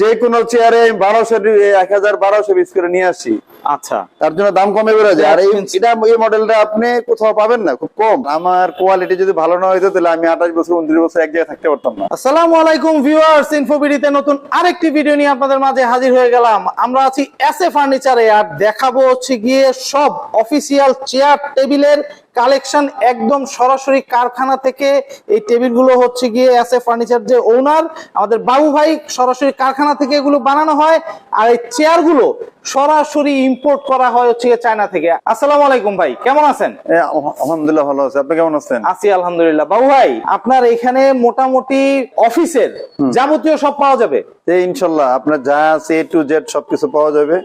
যে কোনো চেয়ারে বারোশো এক হাজার বারোশো পিস করে নিয়ে আসি আচ্ছা। তার জন্য দাম কমে বেড়ে যায়। আর এই এটা এই মডেলটা আপনি কোথাও পাবেন না খুব কম। আমার কোয়ালিটি যদি ভালো না হইতো তাহলে আমি আঠাশ বছর উনত্রিশ বছর এক জায়গায় থাকতে পারতাম না। আসসালামু আলাইকুম ভিউয়ার্স ইনফোবিডিতে নতুন আরেকটি ভিডিও নিয়ে আপনাদের মাঝে হাজির হয়ে গেলাম। আমরা আছি এস এ ফার্নিচারে আর দেখাবো হচ্ছে গিয়ে সব অফিসিয়াল চেয়ার টেবিলের কালেকশন একদম সরাসরি কারখানা থেকে এই টেবিলগুলো হচ্ছে গিয়ে এস এ ফার্নিচার যে ওনার আমাদের বাবু ভাই সরাসরি কারখানা থেকে এগুলো বানানো হয় আর এই চেয়ারগুলো সরাসরি ইম্পোর্ট করা হয় হচ্ছে চায়না থেকে। আসসালামু আলাইকুম ভাই কেমন আছেন? আলহামদুলিল্লাহ ভালো আছে। আপনি কেমন আছেন? আছি আলহামদুলিল্লাহ। বাবু ভাই আপনার এখানে মোটামুটি অফিসের যাবতীয় সব পাওয়া যাবে? এই ইনশাল্লাহ আপনার যা আছে এ টু জেড সবকিছু পাওয়া যাবে।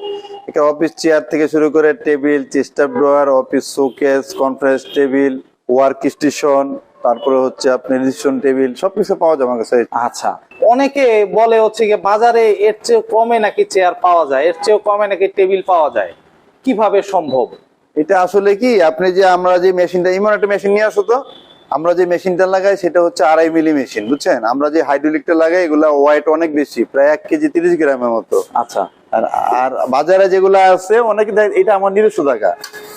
একটা অফিস চেয়ার থেকে শুরু করে table chester drawer office showcase conference table work station তারপরে হচ্ছে আপনি রিসেপশন টেবিল সবকিছু পাওয়া যাবে আমার কাছে। আচ্ছা। অনেকে বলে হচ্ছে গিয়ে বাজারে এর চেয়ে কমে নাকি চেয়ার পাওয়া যায় এর চেয়েও কমে নাকি টেবিল পাওয়া যায়? কীভাবে সম্ভব? এটা আসলে কি আপনি যে আমরা যে মেশিনটা এমন একটা মেশিন নিয়ে আসো তো আমরা যে মেশিনটা লাগাই সেটা হচ্ছে আড়াই মিলি মেশিন, বুঝছেন? আমরা যে হাইড্রোলিকটা লাগাই, এগুলা ওয়াইট অনেক বেশি, প্রায় এক কেজি তিরিশ গ্রামের মতো। আচ্ছা। আর আর বাজারে যেগুলো আছে অনেকে এটা আমার নিজস্ব টাকা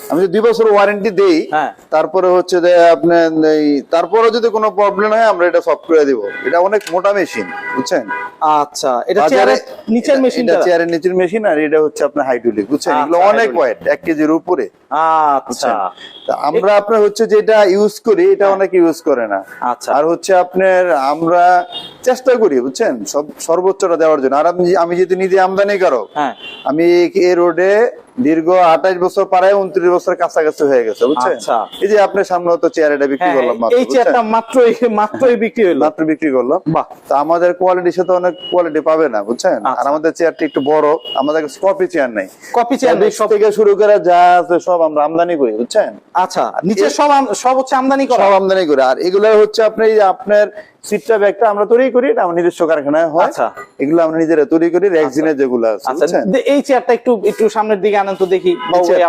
আমি যদি দুই বছর ওয়ারেন্টি দেই হ্যাঁ। তারপরে হচ্ছে যে আপনার এই তারপরে যদি কোনো প্রবলেম হয় আমরা এটা সলভ করে দিব। এটা অনেক মোটা মেশিন বুঝছেন? আচ্ছা এটা চেয়ারের নিচের মেশিন এটা চেয়ারের নিচের মেশিন আর এটা হচ্ছে আপনার হাইড্রোলিক বুঝছেন? এগুলো আচ্ছা, অনেক। ওয়েট এক কেজির উপরে। আচ্ছা। তা আমরা আপনার হচ্ছে যেটা ইউজ করি এটা অনেক ইউজ করে না। আচ্ছা। আর হচ্ছে আপনার আমরা চেষ্টা করি বুঝছেন? সব সর্বোচ্চটা দেওয়ার জন্য। আর আমি আমি যেহেতু নিজে আমদানি করো হ্যাঁ। আমি এই রোডে দীর্ঘ আঠাশ বছর পাড়ায় উনত্রিশ বছর কাছাকাছি হয়ে গেছে বুঝছেন? আচ্ছা। এই যে আপনার সামনে তো চেয়ার এটা বিক্রি হ্যাঁ, করলাম মাত্র, এই চেয়ারটা মাত্রই মাত্রই বিক্রি হলো। মাত্র বিক্রি করলাম। তা আমাদের কোয়ালিটির সাথে অনেক কোয়ালিটি পাবে না বুঝছেন? আর আচ্ছা। আমাদের চেয়ারটা একটু বড় আমাদের কপি চেয়ার নাই। কপি চেয়ার নেই, সব থেকে শুরু করে যা আছে সব আমরা আমদানি করি বুঝছেন? আচ্ছা নিচে সব আম- সব হচ্ছে আমদানি করা? সব আমদানি করে। আর এগুলো হচ্ছে আপনি এই যে আপনার সিটটা ব্যাগটা আমরা তৈরি করি এটা আমার নিজস্ব কারখানায় হয়। আচ্ছা। এগুলো আমরা নিজেরা তৈরি করি রেক্সিনের যেগুলো আছে এই চেয়ারটা একটু একটু সামনের দিকে আনেন তো দেখি?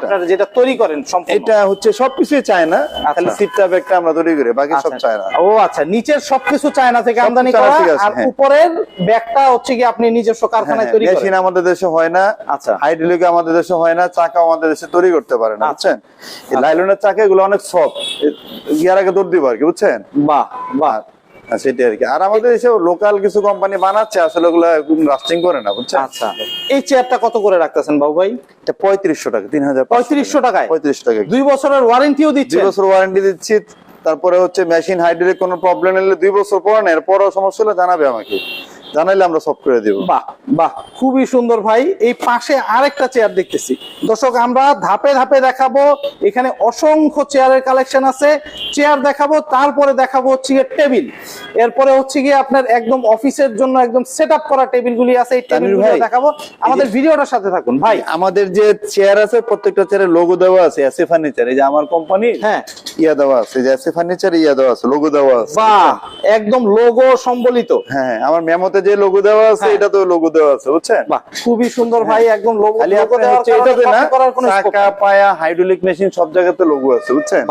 আপনারা। যেটা তৈরি করেন এটা হচ্ছে সবকিছুই চায় না খালি সিটটা ব্যাগটা আমরা তৈরি করি বাকি সব আচ্ছা, চায় না। ও আচ্ছা নিচের সবকিছু চায়না থেকে আমদানি করা আর হ্যাঁ। উপরের ব্যাগটা হচ্ছে কি আপনি নিজস্ব কারখানায় তৈরি করেন। মেশিন আমাদের দেশে হয় না আচ্ছা। হাইড্রোলিক আমাদের দেশে হয় না চাকা আমাদের দেশে তৈরি করতে পারে না আচ্ছা। বুঝছেন? এই লাইলনের চাকা এগুলো অনেক সফট গিয়ার আগে দৌড় দিব আর কি বুঝছেন? বাহ বাহ। সেটাই আর কি। আর আমাদের দেশে লোকাল কিছু কোম্পানি বানাচ্ছে আসলে ওগুলো রাস্টিং করে না বুঝছেন? আচ্ছা। এই চেয়ারটা কত করে রাখতেছেন বাবু ভাই? এটা পঁয়ত্রিশশো টাকা তিন হাজার পঁয়ত্রিশশো টাকায়? টাকা। দুই বছরের ওয়ারেন্টিও দুই বছর ওয়ারেন্টি দিচ্ছি তারপরে হচ্ছে মেশিন হাইড্রোলিক কোন প্রবলেম এলে দুই বছর পর না এরপরও সমস্যা হলে জানাবে আমাকে। জানাইলে আমরা সব করে দেবো। বাহ বাহ খুবই সুন্দর ভাই। এই পাশে আরেকটা চেয়ার দেখতেছি। দর্শক আমরা ধাপে ধাপে দেখাবো। এখানে অসংখ্য চেয়ারের কালেকশন আছে। চেয়ার দেখাবো তারপরে দেখাবো হচ্ছে গিয়ে টেবিল এরপরে হচ্ছে গিয়ে আপনার একদম অফিসের জন্য একদম সেট আপ করা টেবিল গুলি আছে। এই টেবিল তানভীরগুলো ভাই, দেখাবো। আমাদের ভিডিওটার সাথে থাকুন ভাই। আমাদের যে চেয়ার আছে প্রত্যেকটা চেয়ারের লোগো দেওয়া আছে এসি ফার্নিচার এই যে আমার কোম্পানি হ্যাঁ। ইয়া দেওয়া আছে যে এসি ফার্নিচার ইয়া দেওয়া আছে লোগো দেওয়া আছে। বাহ একদম লোগো সম্বলিত। হ্যাঁ আমার মেমোতে যে লোগো দেওয়া আছে হ্যাঁ। এটা তো লোগো দেওয়া আছে বুঝছেন? খুবই সুন্দর ভাই একদম লোগো দেওয়ার এটাতে না চাকা পায়া হাইড্রোলিক মেশিন সব জায়গাতে লোগো আছে বুঝছেন?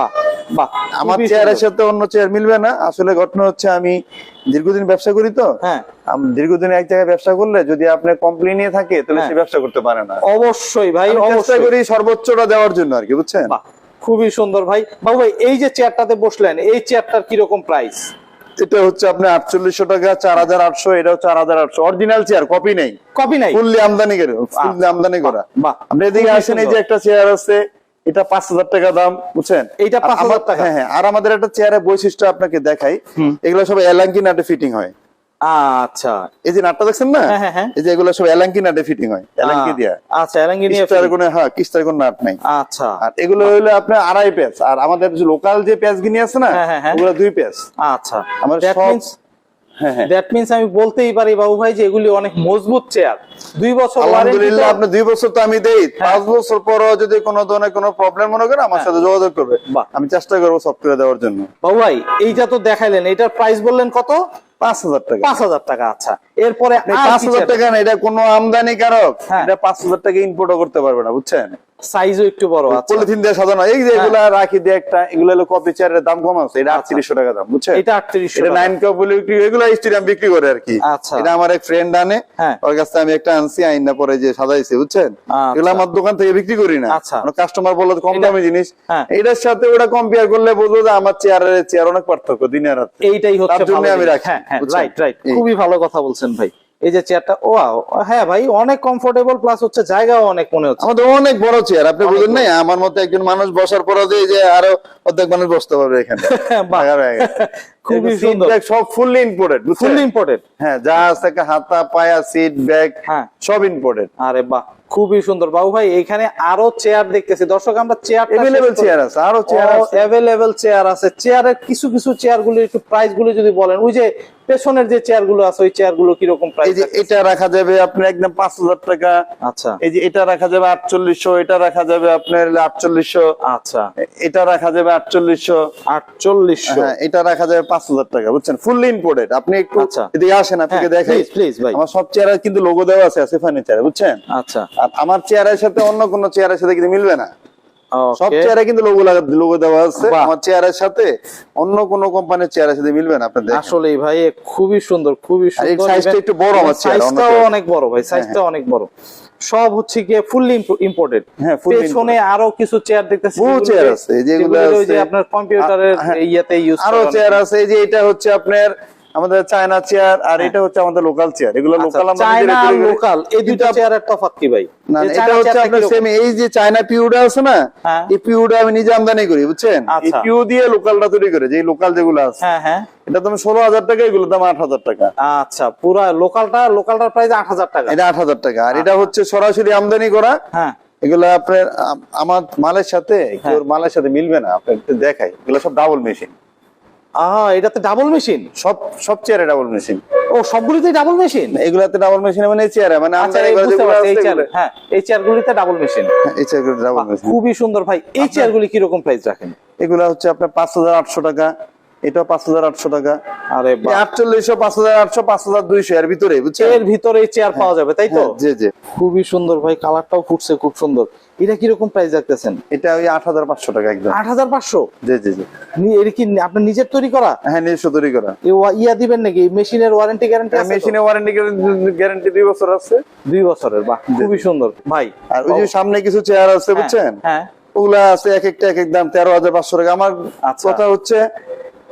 বাহ আমার চেয়ারের সাথে অন্য চেয়ার মিলবে না। আসলে ঘটনা হচ্ছে আমি দীর্ঘদিন ব্যবসা করি তো। হ্যাঁ। দীর্ঘদিন এক জায়গায় ব্যবসা করলে যদি আপনার কমপ্লেন নিয়ে থাকে তাহলে হ্যাঁ। সে ব্যবসা করতে পারে না। অবশ্যই ভাই চেষ্টা অবশ্যই। করি সর্বোচ্চটা দেওয়ার জন্য আর কি বুঝছেন? খুবই সুন্দর ভাই। বাবু ভাই এই যে চেয়ারটাতে বসলেন এই চেয়ারটার কীরকম প্রাইস এটা হচ্ছে আপনি আটচল্লিশশো টাকা চার হাজার আটশো এটাও চার হাজার আটশো। অরিজিনাল চেয়ার কপি নেই। কপি নাই? ফুললি আমদানি করে ফুললি আমদানি করা। বা আপনি এদিকে আসেন এই যে একটা চেয়ার আছে এটা পাঁচ হাজার টাকা দাম বুঝছেন? এটা পাঁচ হাজার টাকা? হ্যাঁ হ্যাঁ আর আমাদের একটা চেয়ারের বৈশিষ্ট্য আপনাকে দেখাই। এগুলো সব এলাঙ্কি নাটে ফিটিং হয়। আচ্ছা এই যে নাটটা দেখছেন না? হ্যাঁ, হ্যাঁ, হ্যাঁ। এই যে এগুলো সব এলাঙ্কি নাটে ফিটিং হয় এলাঙ্কি দিয়া। আচ্ছা কিস্তার কোনো হ্যাঁ কিস্তার কোনো নাট নাই। আচ্ছা। আর এগুলো আপনার আড়াই পেজ আর আমাদের যে লোকাল যে পেজ গিনি আছে না। ওগুলো দুই পেজ আচ্ছা। আমার দ্যাট সব- মিন্স দ্যাট মিন্স আমি বলতেই পারি বাবু ভাই যে এগুলি অনেক মজবুত চেয়ার দুই বছর আলহামদুলিল্লাহ আপনি দুই বছর তো আমি দেই। পাঁচ বছর পরও যদি কোনো ধরনের কোনো প্রবলেম মনে করে আমার সাথে যোগাযোগ করবে। বাহ। আমি চেষ্টা করব সফটওয়্যার দেওয়ার জন্য। বাবু ভাই এইটা তো দেখাইলেন। এটার প্রাইস বললেন কত? পাঁচ হাজার টাকা পাঁচ হাজার টাকা আচ্ছা এরপরে পাঁচ হাজার টাকা না এটা কোনো আমদানি কারক হ্যাঁ। এটা পাঁচ হাজার টাকা ইম্পোর্টও করতে পারবে না বুঝছেন সাইজও একটু বড় আচ্ছা পলিথিন দিয়ে সাজানো এই যে এগুলা রাখি দিয়ে একটা এগুলো হলো কপি চেয়ারের দাম কম আছে এটা আটত্রিশশো টাকা দাম বুঝছেন এটা আটত্রিশশো এটা নাইন কাপ বলে বিক্রি এগুলো স্টেডিয়াম বিক্রি করে আর কি আচ্ছা। এটা আমার এক ফ্রেন্ড আনে হ্যাঁ। ওর কাছ থেকে আমি একটা আনছি আইনা পরে যে সাজাইছে বুঝছেন আচ্ছা। এগুলো আমার দোকান থেকে বিক্রি করি না আচ্ছা। কাস্টমার বলল কম দামি জিনিস হ্যাঁ। এটার সাথে ওটা কম্পেয়ার করলে বুঝব যে আমার চেয়ারের চেয়ার অনেক পার্থক্য দিনে রাতে এইটাই হচ্ছে তার জন্য আমি। রাখি, হ্যাঁ হ্যাঁ? রাইট রাইট খুবই ভালো কথা বলছেন ভাই। এই যে চেয়ারটা ও হ্যাঁ ভাই অনেক কমফোর্টেবল প্লাস হচ্ছে জায়গাও অনেক মনে হচ্ছে। আমাদের অনেক বড় চেয়ার আপনি বুঝেন নাই? আমার মতো একজন মানুষ বসার পরে যে যে আরও অর্ধেক মানুষ বসতে পারবে এখানে। খুবই সুন্দর। সব ফুললি ইম্পোর্টেড ইম্পোর্টেড হ্যাঁ যা আছে হাতা পায়া সিট ব্যাগ হ্যাঁ। সব ইম্পোর্টেড আরে বাহ খুবই সুন্দর। বাবু ভাই এখানে আরও চেয়ার দেখতেছি। দর্শক আমরা চেয়ার চেয়ার আছে আরও চেয়ার আছে। অ্যাভেলেবেল চেয়ার আছে। চেয়ারের কিছু কিছু চেয়ারগুলো একটু প্রাইসগুলো যদি বলেন ওই যে পেছনের যে চেয়ারগুলো আছে ওই চেয়ারগুলো কীরকম প্রাইস এটা রাখা যাবে আপনার একদম পাঁচ হাজার টাকা। আচ্ছা। এই যে এটা রাখা যাবে আটচল্লিশশো এটা রাখা যাবে আপনার আটচল্লিশশো। আচ্ছা। এটা রাখা যাবে আটচল্লিশশো। আটচল্লিশশো। হ্যাঁ এটা রাখা যাবে পাঁচ হাজার টাকা বুঝছেন? ফুললি ইম্পোর্টেড আপনি একটু আচ্ছা। এদিকে আসেন আপনাকে দেখাই please, ভাই। আমার সব চেয়ারে কিন্তু লোগো দেওয়া আছে আছে ফার্নিচারে বুঝছেন? আচ্ছা। আর আমার চেয়ারের সাথে অন্য কোনো চেয়ারের সাথে কিন্তু মিলবে না। সব চেয়ারে কিন্তু লোগো লাগা লোগো দেওয়া আছে। আমার চেয়ারের সাথে অন্য কোনো কোম্পানির চেয়ারের সাথে মিলবে না আপনি দেখেন আসলেই ভাই খুবই সুন্দর খুবই সুন্দর size টা একটু বড় আমার চেয়ার, সাইজটাও অনেক বড় ভাই সাইজটা অনেক বড়। সব হচ্ছে গিয়ে ফুললি ইম্পোর্টেড হ্যাঁ, পেছনে আরও কিছু চেয়ার দেখতেছি বহু চেয়ার আছে, যেগুলো আপনার কম্পিউটারের হ্যাঁ। ইয়েতে ইউজ আরও চেয়ার আছে এই যে এটা হচ্ছে আপনার আমাদের চায়না চেয়ার আর এটা হচ্ছে আমাদের লোকাল চেয়ার এগুলো লোকাল আমরা চায়না। লোকাল এই দুইটা কিন্তু চেয়ারের তফাৎ কি ভাই। না এটা হচ্ছে আপনার সেম এই যে চায়না পিউটা আছে না হ্যাঁ। এই পিউটা আমি নিজে আমদানি করি বুঝছেন? এই আচ্ছা। পিউ দিয়ে লোকালটা তৈরি করে যে লোকাল যেগুলো আছে। হ্যাঁ হ্যাঁ। এটা দাম ষোলো হাজার টাকা এগুলো দাম আট হাজার টাকা। আচ্ছা পুরা লোকালটা লোকালটার প্রাইস আট হাজার টাকা। এটা আট হাজার টাকা। আর এটা হচ্ছে সরাসরি আমদানি করা। হ্যাঁ। এগুলো আপনার আমার মালের সাথে মালের সাথে মিলবে না আপনার দেখাই। এগুলো সব ডাবল মেশিন আহ এটাতে ডাবল মেশিন সব সব চেয়ারে ডাবল মেশিন ও সবগুলিতেই ডাবল মেশিন এগুলাতে ডাবল মেশিন মানে চেয়ারে মানে আচ্ছা হ্যাঁ এই চেয়ারগুলিতে ডাবল মেশিন হ্যাঁ, এই চেয়ারগুলি ডাবল মেশিন খুবই সুন্দর। ভাই এই চেয়ারগুলি কীরকম প্রাইস রাখেন? এগুলা হচ্ছে আপনার পাঁচ হাজার আটশো টাকা। এটাও পাঁচ হাজার আটশো টাকা। আরে আটচল্লিশশো পাঁচ হাজার আটশো পাঁচ হাজার দুইশো এর ভিতরে এর ভিতরে চেয়ার পাওয়া যাবে তাই তো? হ্যাঁ, জি জি। খুবই সুন্দর ভাই কালারটাও ফুটছে খুব সুন্দর। এটা কীরকম প্রাইস রাখতেছেন? এটা ওই আট হাজার পাঁচশো টাকা একদম। আট হাজার পাঁচশো? জি জি জি। এটা কি আপনার নিজের তৈরি করা? হ্যাঁ নিজস্ব তৈরি করা। ইয়া দিবেন নাকি? মেশিনের ওয়ারেন্টি গ্যারান্টি আছে মেশিনে ওয়ারেন্টি গ্যারান্টি দুই বছর আছে। দুই বছরের বাহ খুবই সুন্দর। ভাই আর ওই যে সামনে কিছু চেয়ার আছে বুঝছেন? হ্যাঁ। ওগুলা আছে এক একটা এক এক দাম তেরো হাজার পাঁচশো টাকা। আমার আচ্ছা। কথা হচ্ছে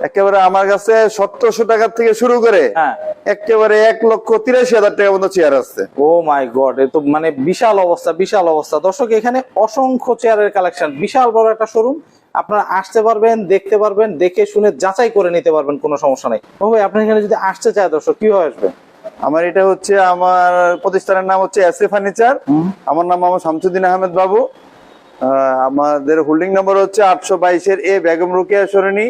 একেবারে আমার কাছে সতেরোশো টাকা থেকে শুরু করে হ্যাঁ। একেবারে এক লক্ষ তিরাশি হাজার টাকা পর্যন্ত চেয়ার আছে। ও মাই গড এ তো মানে বিশাল অবস্থা বিশাল অবস্থা। দর্শক এখানে অসংখ্য চেয়ারের কালেকশন বিশাল বড় একটা শোরুম আপনারা আসতে পারবেন দেখতে পারবেন দেখে শুনে যাচাই করে নিতে পারবেন কোনো সমস্যা নেই। ও ভাই আপনার এখানে যদি আসতে চায় দর্শক কীভাবে আসবে? আমার এটা হচ্ছে আমার প্রতিষ্ঠানের নাম হচ্ছে এস এ ফার্নিচার আমার নাম মোহাম্মদ শামসুদ্দিন আহমেদ বাবু। আমাদের হোল্ডিং নাম্বার হচ্ছে আটশো বাইশের এ বেগম রুকিয়া সরণি।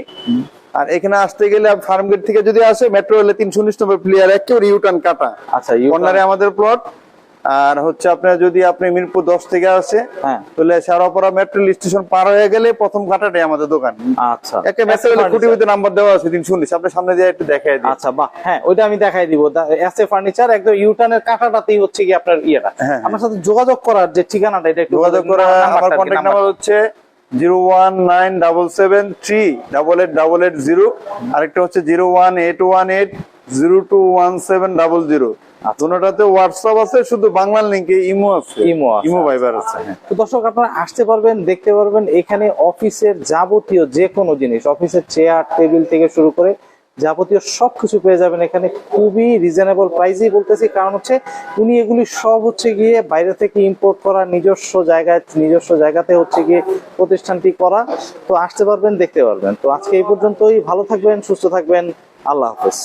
আর এখানে আসতে গেলে ফার্ম গেট থেকে যদি আসে মেট্রো রেলে তিনশো উনিশ নম্বর প্লেয়ার একেবারে ইউটার্ন কাটা। আচ্ছা কর্নারে আমাদের প্লট আর হচ্ছে আপনার যদি আপনি মিরপুর দশ থেকে আসে হ্যাঁ। তাহলে সারাপড়া মেট্রো স্টেশন পার হয়ে গেলে প্রথম কাটাটাই আমাদের দোকান। আচ্ছা। একটা মেট্রো রেলে খুঁটি নাম্বার দেওয়া আছে তিনশো উনিশ। আপনি সামনে দিয়ে একটু দেখাই দিই আচ্ছা বাহ। হ্যাঁ ওইটা আমি দেখাই দিব। এস এ ফার্নিচার একদম ইউটার্নের কাঁটাটাতেই হচ্ছে কি আপনার ইয়েটা। হ্যাঁ। আপনার সাথে যোগাযোগ করার যে ঠিকানাটা এটা একটু যোগাযোগ করা আমার কন্ট্যাক্ট নাম্বার হচ্ছে zero one nine double seven three double eight double eight zero. আরেকটা হচ্ছে zero one eight one eight zero two one seven double zero. দুটাতে WhatsApp আছে শুধু বাংলা লিঙ্কে ইমো আছে। ইমো ইমো ভাইবার আছে হ্যাঁ। তো দর্শক আপনারা আসতে পারবেন দেখতে পারবেন এখানে অফিসের যাবতীয় যে কোনো জিনিস অফিসের চেয়ার টেবিল থেকে শুরু করে যাবতীয় সব কিছু পেয়ে যাবেন এখানে। খুবই রিজনেবল প্রাইসই বলতেছি, কারণ হচ্ছে উনি এগুলি সব হচ্ছে গিয়ে বাইরে থেকে ইম্পোর্ট করা নিজস্ব জায়গায়, নিজস্ব জায়গাতে হচ্ছে গিয়ে প্রতিষ্ঠানটি করা। তো আসতে পারবেন, দেখতে পারবেন। তো আজকে এই পর্যন্তই। ভালো থাকবেন, সুস্থ থাকবেন। আল্লাহ হাফেজ।